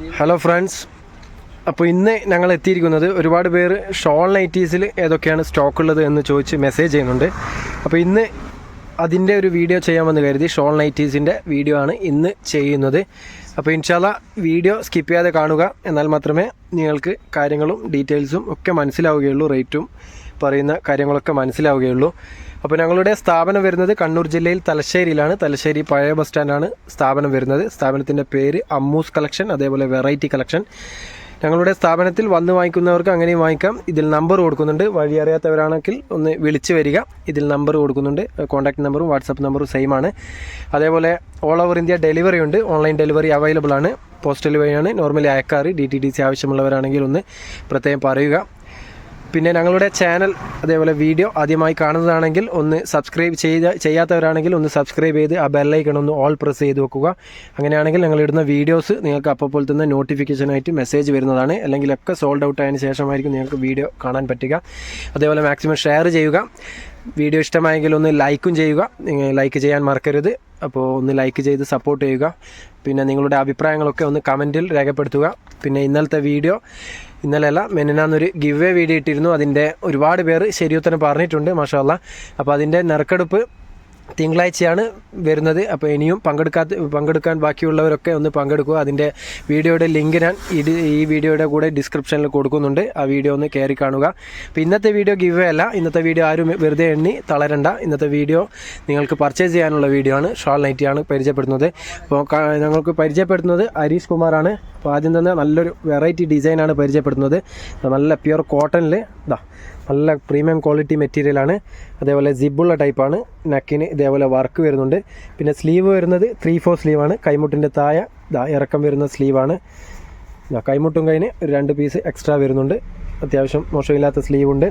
Hello friends അപ്പോൾ ഇന്ന് ഞങ്ങൾ എത്തിയിരിക്കുന്നത് ഒരുപാട് പേര് ഷോൾ നൈറ്റീസിൽ ഏതൊക്കെയാണ് സ്റ്റോക്ക് ഉള്ളത് എന്ന് ചോദിച്ച് മെസ്സേജ് ചെയ്യുന്നുണ്ട്. അപ്പോൾ ഇന്ന് അതിന്റെ ഒരു വീഡിയോ ചെയ്യാമെന്ന് കരുതി ഷോൾ നൈറ്റീസിന്റെ വീഡിയോ ആണ് ഇന്ന് ചെയ്യുന്നത്. അപ്പോൾ ഇൻഷാല്ല വീഡിയോ സ്കിപ്പ് ചെയ്യാതെ കാണുക. എന്നാൽ മാത്രമേ നിങ്ങൾക്ക് കാര്യങ്ങളും ഡീറ്റെയിൽസും ഒക്കെ മനസ്സിലാവുകയുള്ളൂ റേറ്റും പറയുന്ന കാര്യങ്ങളൊക്കെ മനസ്സിലാവുകയുള്ളൂ. അപ്പോൾ ഞങ്ങളുടെ സ്ഥാപനം വരുന്നത് കണ്ണൂർ ജില്ലയിൽ തലശ്ശേരിയിലാണ്. തലശ്ശേരി പഴയ ബസ് സ്റ്റാൻഡാണ് സ്ഥാപനം വരുന്നത്. സ്ഥാപനത്തിന്റെ പേര് അമ്മൂസ് കളക്ഷൻ അതേപോലെ വെറൈറ്റി കളക്ഷൻ. ഞങ്ങളുടെ സ്ഥാപനത്തിൽ വന്ന് വാങ്ങിക്കുന്നവർക്ക് അങ്ങനെയും വാങ്ങിക്കാം. ഇതിൽ നമ്പർ കൊടുക്കുന്നുണ്ട്. വഴി അറിയാത്തവരാണെങ്കിൽ ഒന്ന് വിളിച്ച് വരിക. ഇതിൽ നമ്പർ കൊടുക്കുന്നുണ്ട്. കോൺടാക്ട് നമ്പറും വാട്സപ്പ് നമ്പറും സെയിം ആണ് അതേപോലെ ഓൾ ഓവർ ഇന്ത്യ ഡെലിവറി ഉണ്ട്. ഓൺലൈൻ ഡെലിവറി അവൈലബിൾ ആണ്. പോസ്റ്റൽ വഴിയാണ്. നോർമലി അയക്കാറ്. ഡി ടി ഡി സി ആവശ്യമുള്ളവരാണെങ്കിൽ ഒന്ന് പ്രത്യേകം പറയുക. പിന്നെ ഞങ്ങളുടെ ചാനൽ അതേപോലെ വീഡിയോ ആദ്യമായി കാണുന്നതാണെങ്കിൽ ഒന്ന് സബ്സ്ക്രൈബ് ചെയ്ത ചെയ്യാത്തവരാണെങ്കിൽ ഒന്ന് സബ്സ്ക്രൈബ് ചെയ്ത് ആ ബെല്ലൈക്കൺ ഒന്ന് ഓൾ പ്രസ് ചെയ്ത് വെക്കുക. അങ്ങനെയാണെങ്കിൽ ഞങ്ങൾ ഇടുന്ന വീഡിയോസ് നിങ്ങൾക്ക് അപ്പോൾ തന്നെ നോട്ടിഫിക്കേഷനായിട്ട് മെസ്സേജ് വരുന്നതാണ്. അല്ലെങ്കിൽ ഒക്കെ സോൾഡ് ഔട്ട് ആയതിനു ശേഷമായിരിക്കും നിങ്ങൾക്ക് വീഡിയോ കാണാൻ പറ്റുക. അതേപോലെ മാക്സിമം ഷെയർ ചെയ്യുക. വീഡിയോ ഇഷ്ടമായെങ്കിൽ ഒന്ന് ലൈക്കും ചെയ്യുക. ലൈക്ക് ചെയ്യാൻ മറക്കരുത്. അപ്പോൾ ഒന്ന് ലൈക്ക് ചെയ്ത് സപ്പോർട്ട് ചെയ്യുക. പിന്നെ നിങ്ങളുടെ അഭിപ്രായങ്ങളൊക്കെ ഒന്ന് കമന്റിൽ രേഖപ്പെടുത്തുക. പിന്നെ ഇന്നലത്തെ വീഡിയോ ഇന്നലെയല്ല മെനിനാന്നൊരു ഗിവ് എ വീഡിയോ ഇട്ടിരുന്നു. അതിന്റെ ഒരുപാട് പേര് ശരിയുത്തരം പറഞ്ഞിട്ടുണ്ട് മാഷാല്ല അപ്പോൾ അതിന്റെ നറുക്കെടുപ്പ് തിങ്കളാഴ്ചയാണ് വരുന്നത്. അപ്പോൾ ഇനിയും പങ്കെടുക്കാത്ത പങ്കെടുക്കാൻ ബാക്കിയുള്ളവരൊക്കെ ഒന്ന് പങ്കെടുക്കുക. അതിന്റെ വീഡിയോയുടെ ലിങ്ക് ഞാൻ ഇത് ഈ വീഡിയോയുടെ കൂടെ ഡിസ്ക്രിപ്ഷനിൽ കൊടുക്കുന്നുണ്ട്. ആ വീഡിയോ ഒന്ന് കയറി കാണുക. അപ്പോൾ ഇന്നത്തെ വീഡിയോ ഗിവ് അല്ല. ഇന്നത്തെ വീഡിയോ ആരും വെറുതെ എണ്ണി തളരണ്ട. ഇന്നത്തെ വീഡിയോ നിങ്ങൾക്ക് പർച്ചേസ് ചെയ്യാനുള്ള വീഡിയോ ആണ്. ഷാൾ നൈറ്റിയാണ് പരിചയപ്പെടുന്നത് അപ്പോൾ ഞങ്ങൾക്ക് പരിചയപ്പെടുത്തുന്നത് ഹരീഷ് കുമാറാണ്. അപ്പോൾ ആദ്യം തന്നെ നല്ലൊരു വെറൈറ്റി ഡിസൈനാണ് പരിചയപ്പെടുന്നത് നല്ല പ്യുർ കോട്ടണിൽ ഇതാ നല്ല പ്രീമിയം ക്വാളിറ്റി മെറ്റീരിയലാണ് അതേപോലെ ജിബുള്ള ടൈപ്പാണ് നെക്കിന് ഇതേപോലെ വർക്ക് വരുന്നുണ്ട്. പിന്നെ സ്ലീവ് വരുന്നത് ത്രീ ഫോർ സ്ലീവാണ് കൈമുട്ടിന്റെ താഴെ ഇറക്കം വരുന്ന സ്ലീവാണ് കൈമുട്ടും കൈന് ഒരു രണ്ട് പീസ് എക്സ്ട്രാ വരുന്നുണ്ട്. അത്യാവശ്യം മോശമില്ലാത്ത സ്ലീവ് ഉണ്ട്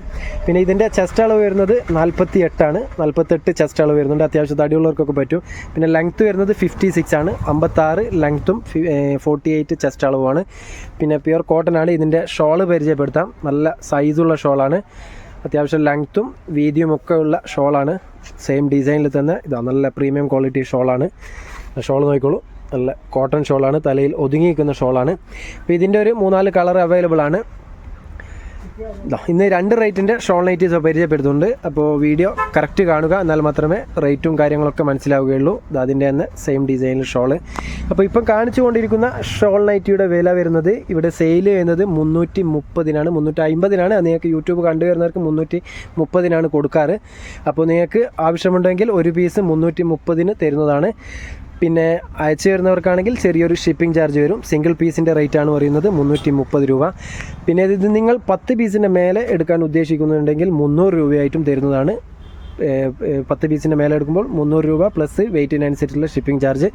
പിന്നെ ഇതിന്റെ ചെസ്റ്റ് അളവ് വരുന്നത് നാൽപ്പത്തി എട്ടാണ് നാൽപ്പത്തെട്ട് ചെസ്റ്റ് അളവ് വരുന്നുണ്ട്. അത്യാവശ്യം തടിയുള്ളവർക്കൊക്കെ പറ്റും. പിന്നെ ലെങ്ത്ത് വരുന്നത് ഫിഫ്റ്റി സിക്സ് ആണ്. അമ്പത്താറ് ലെങ്ത്തും ഫോർട്ടി എയ്റ്റ് ചെസ്റ്റ് അളവുമാണ്. പിന്നെ പ്യുർ കോട്ടൺ ആണ്. ഇതിന്റെ ഷോൾ പരിചയപ്പെടുത്താം. നല്ല സൈസുള്ള ഷോളാണ് അത്യാവശ്യം ലെങ്ത്തും വീതിയും ഒക്കെ ഉള്ള ഷോളാണ് സെയിം ഡിസൈനിൽ തന്നെ ഇതാ നല്ല പ്രീമിയം ക്വാളിറ്റി ഷോളാണ് ഷോൾ നോക്കിക്കോളൂ. നല്ല കോട്ടൺ ഷോളാണ് തലയിൽ ഒതുങ്ങി നിൽക്കുന്ന ഷോളാണ് അപ്പോൾ ഇതിന്റെ ഒരു മൂന്നാൽ കളർ അവൈലബിൾ ആണ്. ഇന്ന് രണ്ട് റേറ്റിന്റെ ഷോൾ നൈറ്റീസ് പരിചയപ്പെടുത്തുന്നുണ്ട്. അപ്പോൾ വീഡിയോ കറക്റ്റ് കാണുക. എന്നാൽ മാത്രമേ റേറ്റും കാര്യങ്ങളൊക്കെ മനസ്സിലാവുകയുള്ളൂ. അതിന്റെ തന്നെ സെയിം ഡിസൈനിൽ ഷോൾ. അപ്പോൾ ഇപ്പം കാണിച്ചുകൊണ്ടിരിക്കുന്ന ഷോൾ നൈറ്റിയുടെ വില വരുന്നത് ഇവിടെ സെയിൽ ചെയ്യുന്നത് മുന്നൂറ്റി മുപ്പതിനാണ് മുന്നൂറ്റി അമ്പതിനാണ് നിങ്ങൾക്ക് യൂട്യൂബ് കണ്ടുവരുന്നവർക്ക് മുന്നൂറ്റി മുപ്പതിനാണ് കൊടുക്കാറ്. അപ്പോൾ നിങ്ങൾക്ക് ആവശ്യമുണ്ടെങ്കിൽ ഒരു പീസ് മുന്നൂറ്റി മുപ്പതിന് തരുന്നതാണ്. പിന്നെ അയച്ചു വരുന്നവർക്കാണെങ്കിൽ ചെറിയൊരു ഷിപ്പിംഗ് ചാർജ് വരും. സിംഗിൾ പീസിന്റെ റേറ്റ് ആണ് പറയുന്നത് മുന്നൂറ്റി മുപ്പത് രൂപ. പിന്നെ ഇത് നിങ്ങൾ പത്ത് പീസിന്റെ മേലെ എടുക്കാൻ ഉദ്ദേശിക്കുന്നുണ്ടെങ്കിൽ മുന്നൂറ് രൂപയായിട്ടും തരുന്നതാണ്. പത്ത് പീസിന്റെ മേലെ എടുക്കുമ്പോൾ മുന്നൂറ് രൂപ പ്ലസ് വെയിറ്റിനനുസരിച്ചുള്ള ഷിപ്പിംഗ് ചാർജ്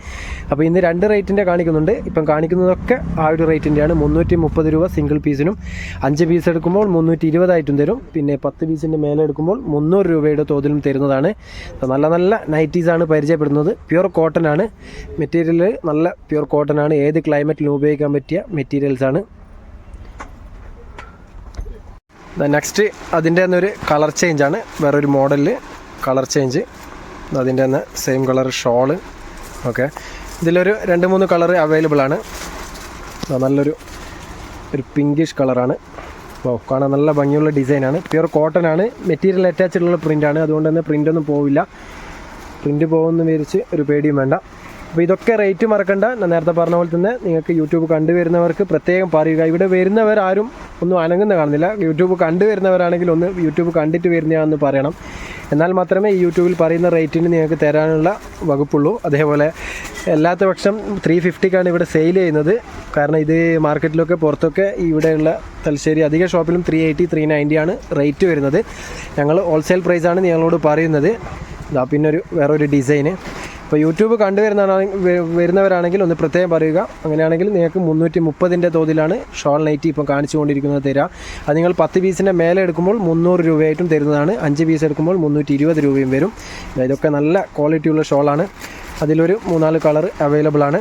അപ്പോൾ ഇന്ന് രണ്ട് റേറ്റിന്റെ കാണിക്കുന്നുണ്ട്. ഇപ്പം കാണിക്കുന്നതൊക്കെ ആ ഒരു റേറ്റിന്റെയാണ് മുന്നൂറ്റി മുപ്പത് രൂപ സിംഗിൾ പീസിനും അഞ്ച് പീസ് എടുക്കുമ്പോൾ മുന്നൂറ്റി ഇരുപതായിട്ടും തരും. പിന്നെ പത്ത് പീസിന്റെ മേലെ എടുക്കുമ്പോൾ മുന്നൂറ് രൂപയുടെ തോതിലും തരുന്നതാണ്. നല്ല നല്ല നൈറ്റീസാണ് പരിചയപ്പെടുന്നത്. പ്യുർ കോട്ടൺ ആണ്. മെറ്റീരിയൽ നല്ല പ്യുർ കോട്ടൺ ആണ്. ഏത് ക്ലൈമറ്റിലും ഉപയോഗിക്കാൻ പറ്റിയ മെറ്റീരിയൽസാണ് നെക്സ്റ്റ് അതിന്റെ തന്നെ ഒരു കളർ ചേഞ്ചാണ് വേറൊരു മോഡലിൽ കളർ ചേഞ്ച്. അതിന്റെ തന്നെ സെയിം കളർ ഷോൾ ഓക്കെ ഇതിലൊരു രണ്ട് മൂന്ന് കളർ അവൈലബിൾ ആണ്. നല്ലൊരു ഒരു പിങ്കിഷ് കളറാണ് ഓ കാണാൻ നല്ല ഭംഗിയുള്ള ഡിസൈനാണ് പ്യുർ കോട്ടൺ ആണ്. മെറ്റീരിയൽ അറ്റാച്ച്ഡുള്ള പ്രിന്റാണ് അതുകൊണ്ട് തന്നെ പ്രിന്റ് ഒന്നും പോവില്ല. പ്രിന്റ് പോകുമെന്ന് വിചാരിച്ച് ഒരു പേടിയും വേണ്ട. അപ്പോൾ ഇതൊക്കെ റേറ്റ് മറക്കണ്ട. ഞാൻ നേരത്തെ പറഞ്ഞ പോലെ തന്നെ നിങ്ങൾക്ക് യൂട്യൂബ് കണ്ടുവരുന്നവർക്ക് പ്രത്യേകം പറയുക. ഇവിടെ വരുന്നവർ ആരും ഒന്നും അനങ്ങുന്ന കാണുന്നില്ല. യൂട്യൂബ് കണ്ടുവരുന്നവരാണെങ്കിൽ ഒന്ന് യൂട്യൂബ് കണ്ടിട്ട് വരുന്നതാണെന്ന് പറയണം. എന്നാൽ മാത്രമേ യൂട്യൂബിൽ പറയുന്ന റേറ്റിന് നിങ്ങൾക്ക് തരാനുള്ള വകുപ്പുള്ളൂ. അതേപോലെ അല്ലാത്ത പക്ഷം ത്രീ ഫിഫ്റ്റിക്കാണ് ഇവിടെ സെയിൽ ചെയ്യുന്നത്. കാരണം ഇത് മാർക്കറ്റിലൊക്കെ പുറത്തൊക്കെ ഇവിടെയുള്ള തലശ്ശേരി അധിക ഷോപ്പിലും ത്രീ എയ്റ്റി ത്രീ നയന്റി ആണ് റേറ്റ് വരുന്നത്. ഞങ്ങൾ ഹോൾസെയിൽ പ്രൈസാണ് നിങ്ങളോട് പറയുന്നത്. ഇതാ പിന്നെ ഒരു വേറൊരു ഡിസൈന് അപ്പോൾ യൂട്യൂബ് കണ്ടുവരുന്നതാണ് വരുന്നവരാണെങ്കിൽ ഒന്ന് പ്രത്യേകം പറയുക. അങ്ങനെയാണെങ്കിൽ നിങ്ങൾക്ക് മുന്നൂറ്റി മുപ്പതിന്റെ തോതിലാണ് ഷോൾ നൈറ്റി ഇപ്പോൾ കാണിച്ചുകൊണ്ടിരിക്കുന്നത് തരാം. അത് നിങ്ങൾ പത്ത് പീസിന്റെ മേലെ എടുക്കുമ്പോൾ മുന്നൂറ് രൂപയായിട്ടും തരുന്നതാണ്. അഞ്ച് പീസ് എടുക്കുമ്പോൾ മുന്നൂറ്റി ഇരുപത് രൂപയും വരും. ഇതൊക്കെ നല്ല ക്വാളിറ്റിയുള്ള ഷോളാണ് അതിലൊരു മൂന്നാൽ കളർ അവൈലബിൾ ആണ്.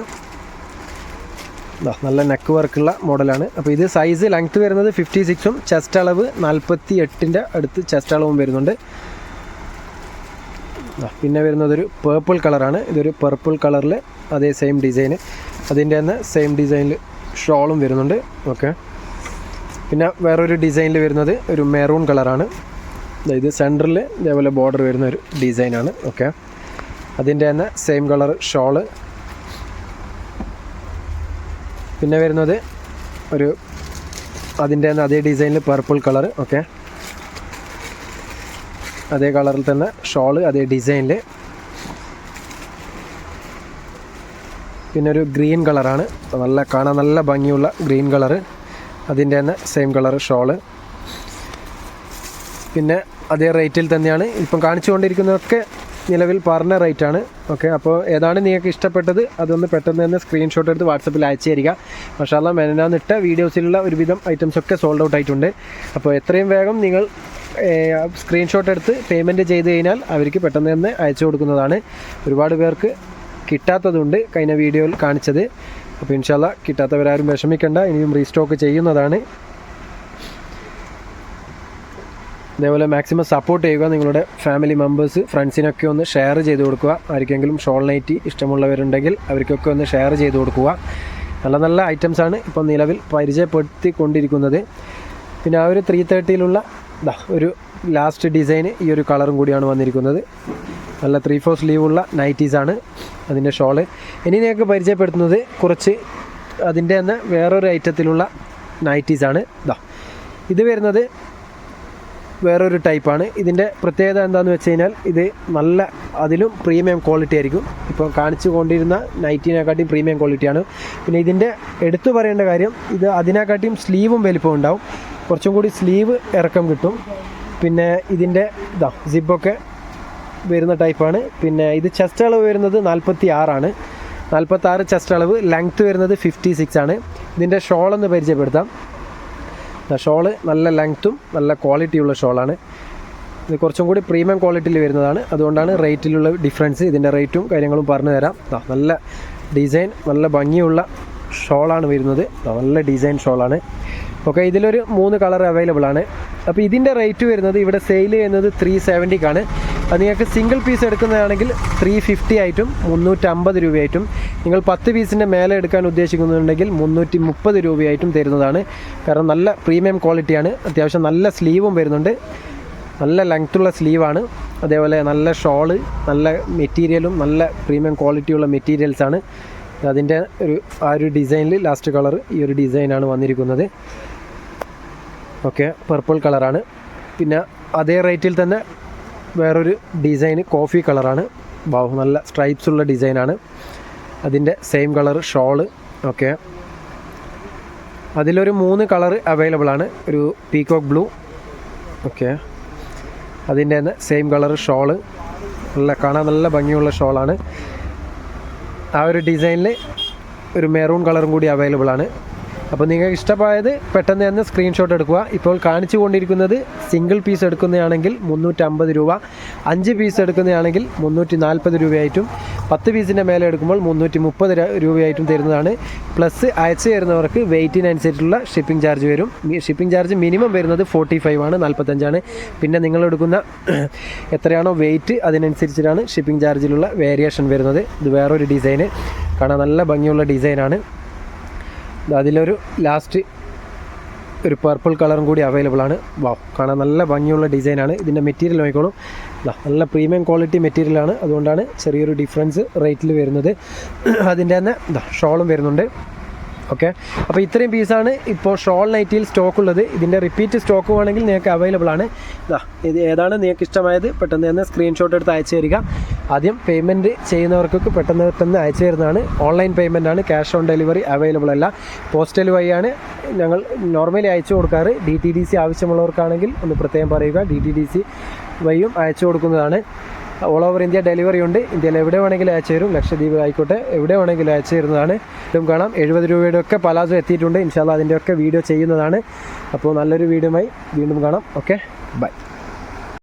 നല്ല നെക്ക് വർക്കുള്ള മോഡലാണ് അപ്പോൾ ഇത് സൈസ് ലെങ്ത്ത് വരുന്നത് ഫിഫ്റ്റി സിക്സും ചെസ്റ്റ് അളവ് നാൽപ്പത്തി എട്ടിന്റെ അടുത്ത് ചെസ്റ്റ് അളവും വരുന്നുണ്ട്. പിന്നെ വരുന്നതൊരു പേർപ്പിൾ കളറാണ് ഇതൊരു പർപ്പിൾ കളറിൽ അതേ സെയിം ഡിസൈന് അതിന്റെ തന്നെ സെയിം ഡിസൈനിൽ ഷോളും വരുന്നുണ്ട്. ഓക്കെ പിന്നെ വേറൊരു ഡിസൈനിൽ വരുന്നത് ഒരു മെറൂൺ കളറാണ് അതായത് സെന്ററിൽ ഇതേപോലെ ബോർഡർ വരുന്ന ഒരു ഡിസൈനാണ് ഓക്കെ അതിന്റെ തന്നെ സെയിം കളർ ഷോൾ പിന്നെ വരുന്നത് ഒരു അതിന്റെ തന്നെ അതേ ഡിസൈനിൽ പർപ്പിൾ കളർ ഓക്കെ അതേ കളറിൽ തന്നെ ഷോൾ അതേ ഡിസൈനിൽ പിന്നെ ഒരു ഗ്രീൻ കളറാണ്. നല്ല കാണാൻ നല്ല ഭംഗിയുള്ള ഗ്രീൻ കളറ്. അതിന്റെ തന്നെ സെയിം കളർ ഷോൾ. പിന്നെ അതേ റേറ്റിൽ തന്നെയാണ്. ഇപ്പം കാണിച്ചുകൊണ്ടിരിക്കുന്നതൊക്കെ നിലവിൽ പറഞ്ഞ റേറ്റാണ്. ഓക്കെ അപ്പോൾ ഏതാണ് നിങ്ങൾക്ക് ഇഷ്ടപ്പെട്ടത് അതൊന്ന് പെട്ടെന്ന് തന്നെ സ്ക്രീൻഷോട്ട് എടുത്ത് വാട്സപ്പിൽ അയച്ചു തരിക. മഷാല മെനനാന്നിട്ട വീഡിയോസിലുള്ള ഒരുവിധം ഐറ്റംസ് ഒക്കെ സോൾഡ് ഔട്ട് ആയിട്ടുണ്ട്. അപ്പോൾ എത്രയും വേഗം നിങ്ങൾ സ്ക്രീൻഷോട്ട് എടുത്ത് പേയ്മെന്റ് ചെയ്ത് കഴിഞ്ഞാൽ അവർക്ക് പെട്ടെന്ന് തന്നെ അയച്ചു കൊടുക്കുന്നതാണ്. ഒരുപാട് പേർക്ക് കിട്ടാത്തതുണ്ട് കഴിഞ്ഞ വീഡിയോയിൽ കാണിച്ചത്. അപ്പോൾ ഇൻഷാല്ല കിട്ടാത്തവരാരും വിഷമിക്കേണ്ട ഇനിയും റീസ്റ്റോക്ക് ചെയ്യുന്നതാണ്. അതേപോലെ മാക്സിമം സപ്പോർട്ട് ചെയ്യുക നിങ്ങളുടെ ഫാമിലി മെമ്പേഴ്സ് ഫ്രണ്ട്സിനൊക്കെ ഒന്ന് ഷെയർ ചെയ്ത് കൊടുക്കുക. ആർക്കെങ്കിലും ഷോൾ നൈറ്റി ഇഷ്ടമുള്ളവരുണ്ടെങ്കിൽ അവർക്കൊക്കെ ഒന്ന് ഷെയർ ചെയ്ത് കൊടുക്കുക. നല്ല നല്ല ഐറ്റംസാണ് ഇപ്പോൾ നിലവിൽ പരിചയപ്പെടുത്തിക്കൊണ്ടിരിക്കുന്നത്. പിന്നെ ആ ഒരു ത്രീ തേർട്ടിയിലുള്ള ദാ ഒരു ലാസ്റ്റ് ഡിസൈൻ ഈ ഒരു കളറും കൂടിയാണ് വന്നിരിക്കുന്നത്. നല്ല ത്രീ ഫോർ സ്ലീവുള്ള നൈറ്റീസാണ് അതിന്റെ ഷോൾ ഇനി നിങ്ങൾക്ക് പരിചയപ്പെടുത്തുന്നത് കുറച്ച് അതിന്റെ തന്നെ വേറൊരു ഐറ്റത്തിലുള്ള നൈറ്റീസാണ് ഇതാ ഇത് വരുന്നത് വേറൊരു ടൈപ്പാണ് ഇതിന്റെ പ്രത്യേകത എന്താണെന്ന് വെച്ച് കഴിഞ്ഞാൽ ഇത് നല്ല അതിലും പ്രീമിയം ക്വാളിറ്റി ആയിരിക്കും. ഇപ്പോൾ കാണിച്ചു കൊണ്ടിരുന്ന നൈറ്റിനെക്കാട്ടിയും പ്രീമിയം ക്വാളിറ്റിയാണ് പിന്നെ ഇതിന്റെ എടുത്തു പറയേണ്ട കാര്യം ഇത് അതിനെക്കാട്ടിയും സ്ലീവും വലിപ്പം ഉണ്ടാവും. കുറച്ചും കൂടി സ്ലീവ് ഇറക്കം കിട്ടും. പിന്നെ ഇതിന്റെ ഇതാ സിബൊക്കെ വരുന്ന ടൈപ്പാണ് പിന്നെ ഇത് ചെസ്റ്റ് അളവ് വരുന്നത് നാൽപ്പത്തി ആറാണ് നാൽപ്പത്തി ആറ് ചെസ്റ്റ് അളവ് ലെങ്ത്ത് വരുന്നത് ഫിഫ്റ്റി സിക്സ് ആണ്. ഇതിന്റെ ഷോളൊന്ന് പരിചയപ്പെടുത്താം. ഷോൾ നല്ല ലെങ്ത്തും നല്ല ക്വാളിറ്റിയുള്ള ഷോളാണ് ഇത് കുറച്ചും കൂടി പ്രീമിയം ക്വാളിറ്റിയിൽ വരുന്നതാണ്. അതുകൊണ്ടാണ് റേറ്റിലുള്ള ഡിഫറൻസ് ഇതിന്റെ റേറ്റും കാര്യങ്ങളും പറഞ്ഞു തരാം. നല്ല ഡിസൈൻ നല്ല ഭംഗിയുള്ള ഷോളാണ് വരുന്നത്. നല്ല ഡിസൈൻ ഷോളാണ് ഓക്കെ ഇതിലൊരു മൂന്ന് കളർ അവൈലബിൾ ആണ്. അപ്പോൾ ഇതിന്റെ റേറ്റ് വരുന്നത് ഇവിടെ സെയിൽ ചെയ്യുന്നത് ത്രീ സെവന്റിക്കാണ് അത് നിങ്ങൾക്ക് സിംഗിൾ പീസ് എടുക്കുന്നതാണെങ്കിൽ ത്രീ ഫിഫ്റ്റി ആയിട്ടും മുന്നൂറ്റമ്പത് രൂപയായിട്ടും. നിങ്ങൾ പത്ത് പീസിന്റെ മേലെ എടുക്കാൻ ഉദ്ദേശിക്കുന്നുണ്ടെങ്കിൽ മുന്നൂറ്റി മുപ്പത് രൂപയായിട്ടും തരുന്നതാണ്. കാരണം നല്ല പ്രീമിയം ക്വാളിറ്റിയാണ് അത്യാവശ്യം നല്ല സ്ലീവും വരുന്നുണ്ട്. നല്ല ലെങ്ത്തുള്ള സ്ലീവാണ് അതേപോലെ നല്ല ഷോൾ നല്ല മെറ്റീരിയലും നല്ല പ്രീമിയം ക്വാളിറ്റിയുള്ള മെറ്റീരിയൽസാണ് അതിന്റെ ഒരു ആ ഒരു ഡിസൈനിൽ ലാസ്റ്റ് കളർ ഈ ഒരു ഡിസൈനാണ് വന്നിരിക്കുന്നത്. ഓക്കെ പർപ്പിൾ കളറാണ് പിന്നെ അതേ റേറ്റിൽ തന്നെ വേറൊരു ഡിസൈൻ കോഫി കളറാണ് ബാഹു നല്ല സ്ട്രൈപ്സ് ഉള്ള ഡിസൈനാണ് അതിന്റെ സെയിം കളർ ഷോൾ ഓക്കെ അതിലൊരു മൂന്ന് കളർ അവൈലബിൾ ആണ്. ഒരു പീകോക്ക് ബ്ലൂ ഓക്കെ അതിന്റെ തന്നെ സെയിം കളർ ഷോൾ നല്ല കാണാൻ നല്ല ഭംഗിയുള്ള ഷോളാണ് ആ ഒരു ഡിസൈനിൽ ഒരു മെറൂൺ കളറും കൂടി അവൈലബിൾ ആണ്. അപ്പോൾ നിങ്ങൾക്ക് ഇഷ്ടമായത് പെട്ടെന്ന് തന്നെ സ്ക്രീൻഷോട്ട് എടുക്കുക. ഇപ്പോൾ കാണിച്ചു കൊണ്ടിരിക്കുന്നത് സിംഗിൾ പീസ് എടുക്കുന്നതാണെങ്കിൽ മുന്നൂറ്റമ്പത് രൂപ അഞ്ച് പീസ് എടുക്കുന്നതാണെങ്കിൽ മുന്നൂറ്റി നാൽപ്പത് രൂപയായിട്ടും പത്ത് പീസിന്റെ മേലെ എടുക്കുമ്പോൾ മുന്നൂറ്റി മുപ്പത് രൂപയായിട്ടും തരുന്നതാണ്. പ്ലസ് അയച്ചു തരുന്നവർക്ക് വെയിറ്റിനനുസരിച്ചുള്ള ഷിപ്പിംഗ് ചാർജ് വരും. ഷിപ്പിംഗ് ചാർജ് മിനിമം വരുന്നത് ഫോർട്ടി ഫൈവ് ആണ്. നാൽപ്പത്തഞ്ചാണ് പിന്നെ നിങ്ങൾ എടുക്കുന്ന എത്രയാണോ വെയിറ്റ് അതിനനുസരിച്ചിട്ടാണ് ഷിപ്പിംഗ് ചാർജിലുള്ള വേരിയേഷൻ വരുന്നത്. ഇത് വേറൊരു ഡിസൈന് കാണാൻ നല്ല ഭംഗിയുള്ള ഡിസൈനാണ് അതിലൊരു ലാസ്റ്റ് ഒരു പർപ്പിൾ കളറും കൂടി അവൈലബിൾ ആണ്. വാ കാണാൻ നല്ല ഭംഗിയുള്ള ഡിസൈനാണ് ഇതിന്റെ മെറ്റീരിയൽ നോക്കിക്കോളും. നല്ല പ്രീമിയം ക്വാളിറ്റി മെറ്റീരിയൽ ആണ്. അതുകൊണ്ടാണ് ചെറിയൊരു ഡിഫറൻസ് റേറ്റിൽ വരുന്നത്. അതിന്റെ തന്നെ ഷോളും വരുന്നുണ്ട്. ഓക്കെ? അപ്പോൾ ഇത്രയും പീസാണ് ഇപ്പോൾ ഷോൾ നൈറ്റിയിൽ സ്റ്റോക്ക് ഉള്ളത് ഇതിന്റെ റിപ്പീറ്റ് സ്റ്റോക്ക് വേണമെങ്കിൽ നിങ്ങൾക്ക് അവൈലബിൾ ആണ്. ഇതാ ഇത് ഏതാണ് നിങ്ങൾക്ക് ഇഷ്ടമായത് പെട്ടെന്ന് തന്നെ സ്ക്രീൻഷോട്ട് എടുത്ത് അയച്ചു തരിക. ആദ്യം പേയ്മെന്റ് ചെയ്യുന്നവർക്കൊക്കെ പെട്ടെന്ന് പെട്ടെന്ന് അയച്ചു തരുന്നതാണ്. ഓൺലൈൻ പേയ്മെന്റ് ആണ്. ക്യാഷ് ഓൺ ഡെലിവറി അവൈലബിൾ അല്ല. പോസ്റ്റൽ വഴിയാണ് ഞങ്ങൾ നോർമലി അയച്ചു കൊടുക്കാറ്. ഡി ടി ഡി സി ആവശ്യമുള്ളവർക്കാണെങ്കിൽ ഒന്ന് പ്രത്യേകം പറയുക. ഡി ടി ഡി സി വഴിയും അയച്ചു കൊടുക്കുന്നതാണ്. ഓൾ ഓവർ ഇന്ത്യ ഡെലിവറി ഉണ്ട്. ഇന്ത്യയിൽ എവിടെ വേണമെങ്കിലും അയച്ചു തരും. ലക്ഷദ്വീപ് ആയിക്കോട്ടെ എവിടെ വേണമെങ്കിലും അയച്ചു തരുന്നതാണ്. ഇതും കാണാം. എഴുപത് രൂപയുടെ ഒക്കെ പലാസോ എത്തിയിട്ടുണ്ട്. ഇൻഷാല്ല അതിന്റെ ഒക്കെ വീഡിയോ ചെയ്യുന്നതാണ്. അപ്പോൾ നല്ലൊരു വീഡിയോയുമായി വീണ്ടും കാണാം. Okay bye